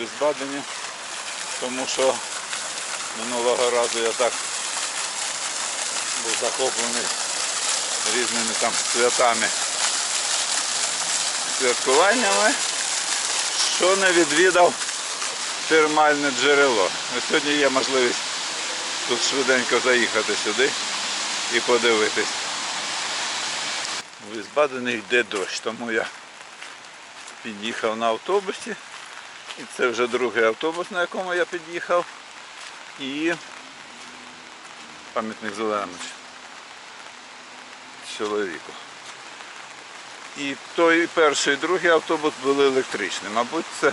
Візбадені, тому що минулого разу я так був захоплений різними там святами, святкуваннями, що не відвідав термальне джерело. Сьогодні є можливість тут швиденько заїхати сюди і подивитись. В Візбадені йде дощ, тому я під'їхав на автобусі. І це вже другий автобус, на якому я під'їхав. І пам'ятник Зеленич чоловіку. І той перший і другий автобус були електричні. Мабуть, це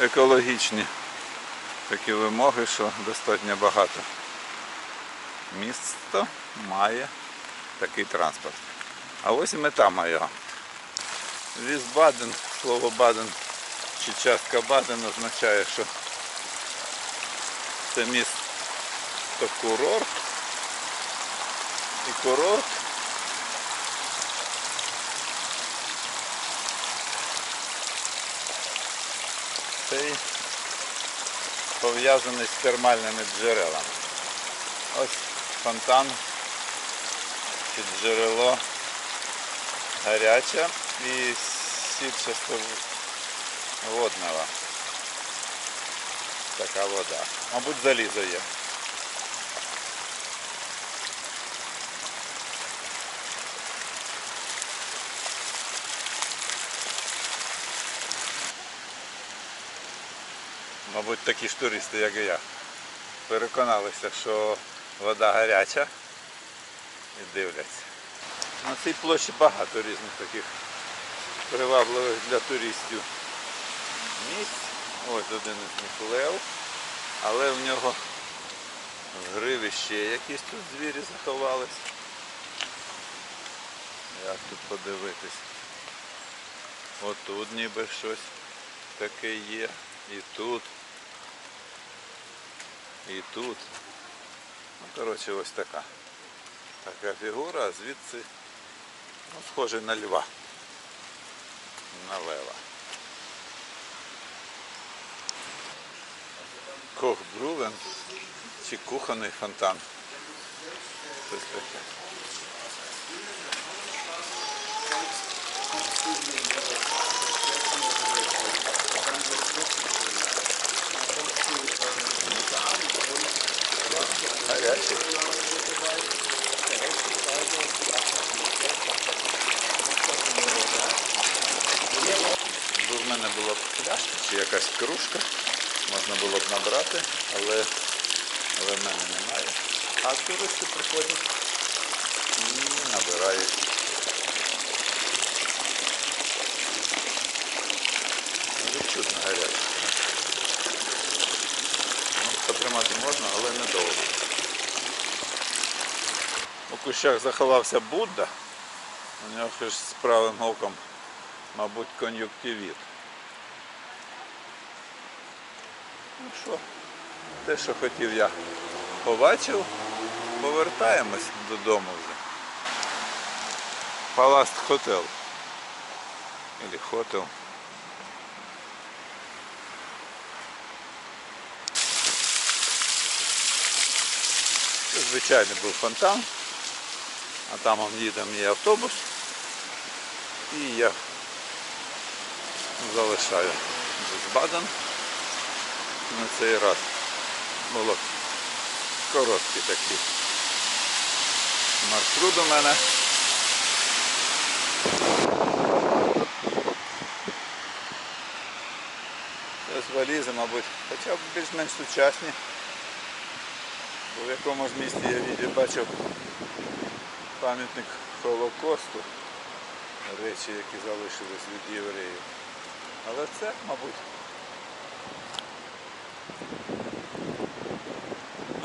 екологічні такі вимоги, що достатньо багато. Місто має такий транспорт. А ось і мета моя. Візбаден, слово Баден чи частка Баден означає, що це місто курорт. І курорт цей пов'язаний з термальними джерелами. Ось фонтан чи джерело гаряче і сітчасто водного. Така вода. Мабуть, залізо є. Мабуть, такі ж туристи, як і я, переконалися, що вода гаряча і дивляться. На цій площі багато різних таких привабливих для туристів місць. Ось один із них лев, але в нього в гриві ще якісь тут звірі заховались. Як тут подивитись? Отут ніби щось таке є. І тут. І тут. Ну, коротше, ось така. Така фігура, а звідси ну, схожий на льва. На лева. Кохбрувен чи кухонний фонтан. Щось таке. Мене була б пляшка чи якась кружка, можна було б набрати, але, але в мене немає. А туристи приходять і набирають. Відчутно гаряче. Ну, Потримати можна, але недовго. У кущах заховався Будда. У нього ж з правим оком, мабуть, кон'юктивіт. Ну що, те, що хотів я побачив, повертаємось додому вже. Паласт Хотел. Или хотел. Це звичайний був фонтан, а там он мій автобус. І я залишаю Баден на цей раз. Було короткий такий маршрут у мене. Це з валізи, мабуть, хоча б більш-менш сучасні. Бо в якомусь місті я відео бачив пам'ятник Холокосту, речі, які залишились від євреїв. Але це, мабуть,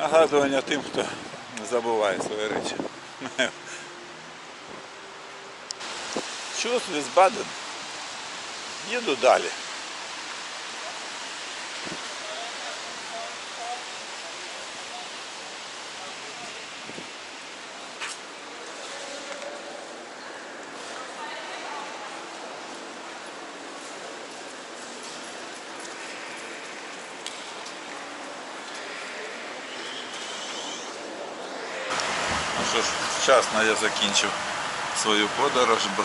нагадування тим, хто забуває свої речі. Чус Візбаден. Їду далі. Що ж, вчасно я закінчив свою подорож, бо,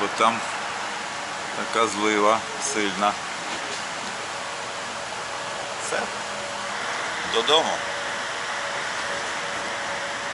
бо там така злива сильна. Все. Додому.